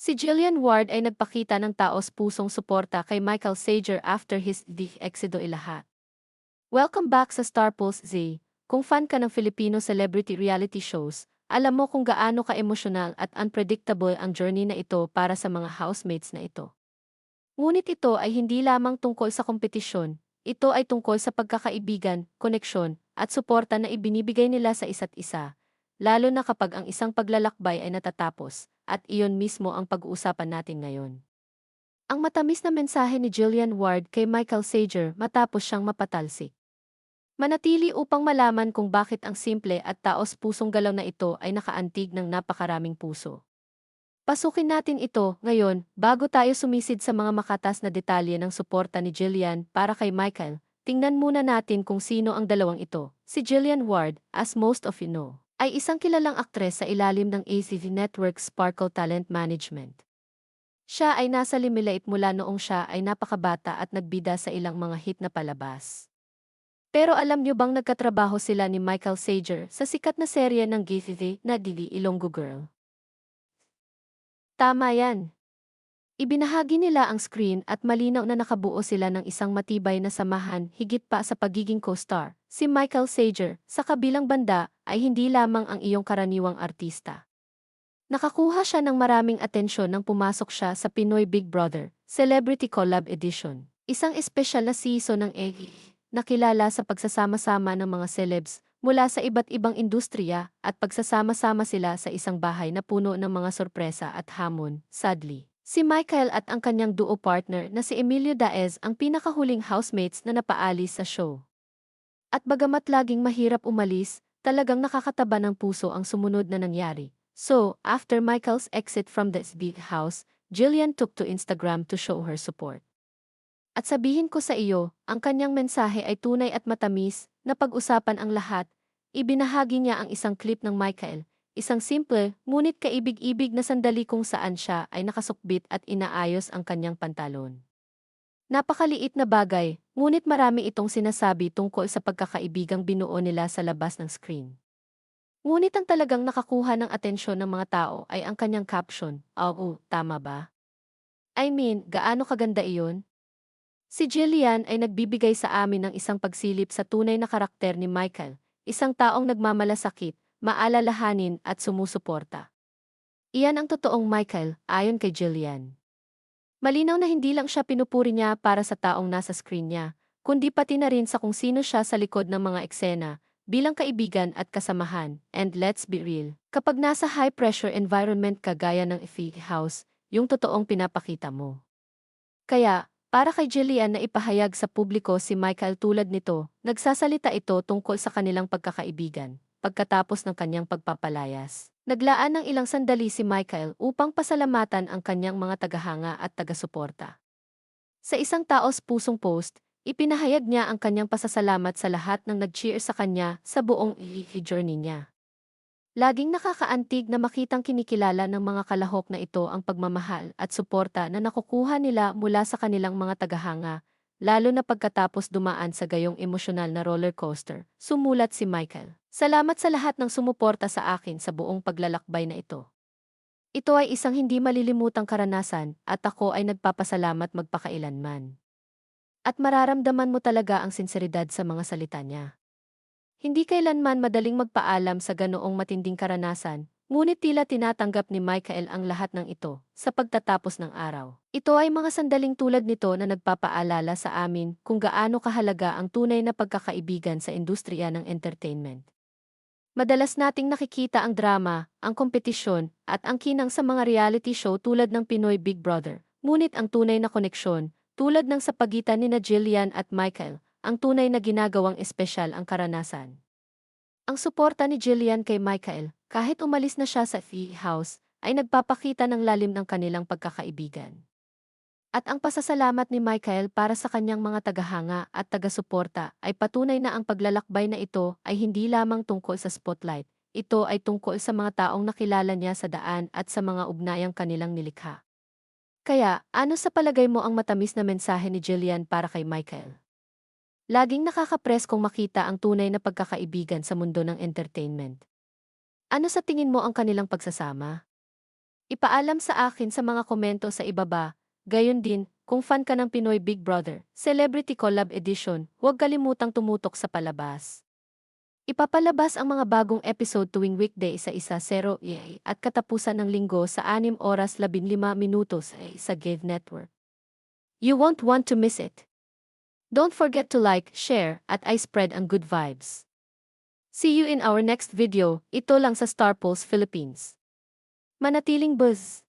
Si Jillian Ward ay nagpakita ng taos pusong suporta kay Michael Sager after his di exido ilahat. Welcome back sa Star Pulse Z. Kung fan ka ng Filipino celebrity reality shows, alam mo kung gaano ka-emosyonal at unpredictable ang journey na ito para sa mga housemates na ito. Ngunit ito ay hindi lamang tungkol sa kompetisyon, ito ay tungkol sa pagkakaibigan, koneksyon, at suporta na ibinibigay nila sa isa't isa, lalo na kapag ang isang paglalakbay ay natatapos, at iyon mismo ang pag-uusapan natin ngayon. Ang matamis na mensahe ni Jillian Ward kay Michael Sager matapos siyang mapatalsik. Manatili upang malaman kung bakit ang simple at taos-pusong galaw na ito ay nakaantig ng napakaraming puso. Pasukin natin ito ngayon bago tayo sumisid sa mga makatas na detalye ng suporta ni Jillian para kay Michael. Tingnan muna natin kung sino ang dalawang ito. Si Jillian Ward, as most of you know, ay isang kilalang aktres sa ilalim ng ACV Network Sparkle Talent Management. Siya ay nasa limilait mula noong siya ay napakabata at nagbida sa ilang mga hit na palabas. Pero alam niyo bang nagkatrabaho sila ni Michael Sager sa sikat na serye ng GTV na Dili Ilonggo Girl? Tama yan. Ibinahagi nila ang screen at malinaw na nakabuo sila ng isang matibay na samahan higit pa sa pagiging co-star. Si Michael Sager, sa kabilang banda, ay hindi lamang ang iyong karaniwang artista. Nakakuha siya ng maraming atensyon nang pumasok siya sa Pinoy Big Brother Celebrity Collab Edition, isang espesyal na season ng EGI na kilala sa pagsasama-sama ng mga celebs mula sa iba't ibang industriya at pagsasama-sama sila sa isang bahay na puno ng mga sorpresa at hamon, sadly. Si Michael at ang kanyang duo partner na si Emilio Daez ang pinakahuling housemates na napaalis sa show. At bagamat laging mahirap umalis, talagang nakakataba ng puso ang sumunod na nangyari. So, after Michael's exit from this big house, Jillian took to Instagram to show her support. At sabihin ko sa iyo, ang kanyang mensahe ay tunay at matamis, na pag-usapan ang lahat, ibinahagi niya ang isang clip ng Michael, Isang simple, ngunit kaibig-ibig na sandali kung saan siya ay nakasukbit at inaayos ang kanyang pantalon. Napakaliit na bagay, ngunit marami itong sinasabi tungkol sa pagkakaibigang binuo nila sa labas ng screen. Ngunit ang talagang nakakuha ng atensyon ng mga tao ay ang kanyang caption, Oo, tama ba? I mean, gaano kaganda iyon? Si Jillian ay nagbibigay sa amin ng isang pagsilip sa tunay na karakter ni Michael, isang taong nagmamalasakit, maalalahanin at sumusuporta. Iyan ang totoong Michael, ayon kay Jillian. Malinaw na hindi lang siya pinupuri niya para sa taong nasa screen niya, kundi pati na rin sa kung sino siya sa likod ng mga eksena, bilang kaibigan at kasamahan. And let's be real, kapag nasa high-pressure environment ka gaya ng Effie House, yung totoong pinapakita mo. Kaya, para kay Jillian na ipahayag sa publiko si Michael tulad nito, nagsasalita ito tungkol sa kanilang pagkakaibigan pagkatapos ng kanyang pagpapalayas. Naglaan ng ilang sandali si Michael upang pasalamatan ang kanyang mga tagahanga at tagasuporta. Sa isang taos pusong post, ipinahayag niya ang kanyang pasasalamat sa lahat ng nag-cheer sa kanya sa buong journey niya. Laging nakakaantig na makitang kinikilala ng mga kalahok na ito ang pagmamahal at suporta na nakukuha nila mula sa kanilang mga tagahanga, lalo na pagkatapos dumaan sa gayong emosyonal na roller coaster, sumulat si Michael. Salamat sa lahat ng sumuporta sa akin sa buong paglalakbay na ito. Ito ay isang hindi malilimutang karanasan at ako ay nagpapasalamat magpakailanman. At mararamdaman mo talaga ang sinseridad sa mga salita niya. Hindi kailanman madaling magpaalam sa ganoong matinding karanasan, Ngunit tila tinatanggap ni Michael ang lahat ng ito sa pagtatapos ng araw. Ito ay mga sandaling tulad nito na nagpapaalala sa amin kung gaano kahalaga ang tunay na pagkakaibigan sa industriya ng entertainment. Madalas nating nakikita ang drama, ang kompetisyon, at ang kinang sa mga reality show tulad ng Pinoy Big Brother. Ngunit ang tunay na koneksyon, tulad ng sa pagitan ni Jillian at Michael, ang tunay na ginagawang espesyal ang karanasan. Ang suporta ni Jillian kay Michael, kahit umalis na siya sa fee house, ay nagpapakita ng lalim ng kanilang pagkakaibigan. At ang pasasalamat ni Michael para sa kanyang mga tagahanga at tagasuporta ay patunay na ang paglalakbay na ito ay hindi lamang tungkol sa spotlight, ito ay tungkol sa mga taong nakilala niya sa daan at sa mga ugnayang kanilang nilikha. Kaya, ano sa palagay mo ang matamis na mensahe ni Jillian para kay Michael? Laging nakakapres kung makita ang tunay na pagkakaibigan sa mundo ng entertainment. Ano sa tingin mo ang kanilang pagsasama? Ipaalam sa akin sa mga komento sa ibaba. Gayon din, kung fan ka ng Pinoy Big Brother, Celebrity Collab Edition, huwag kalimutang tumutok sa palabas. Ipapalabas ang mga bagong episode tuwing weekday sa isa 0 at katapusan ng linggo sa 6 oras 15 minutos sa Gave Network. You won't want to miss it. Don't forget to like, share, at I spread ang good vibes. See you in our next video, ito lang sa Star Pulse Philippines. Manatiling buzz!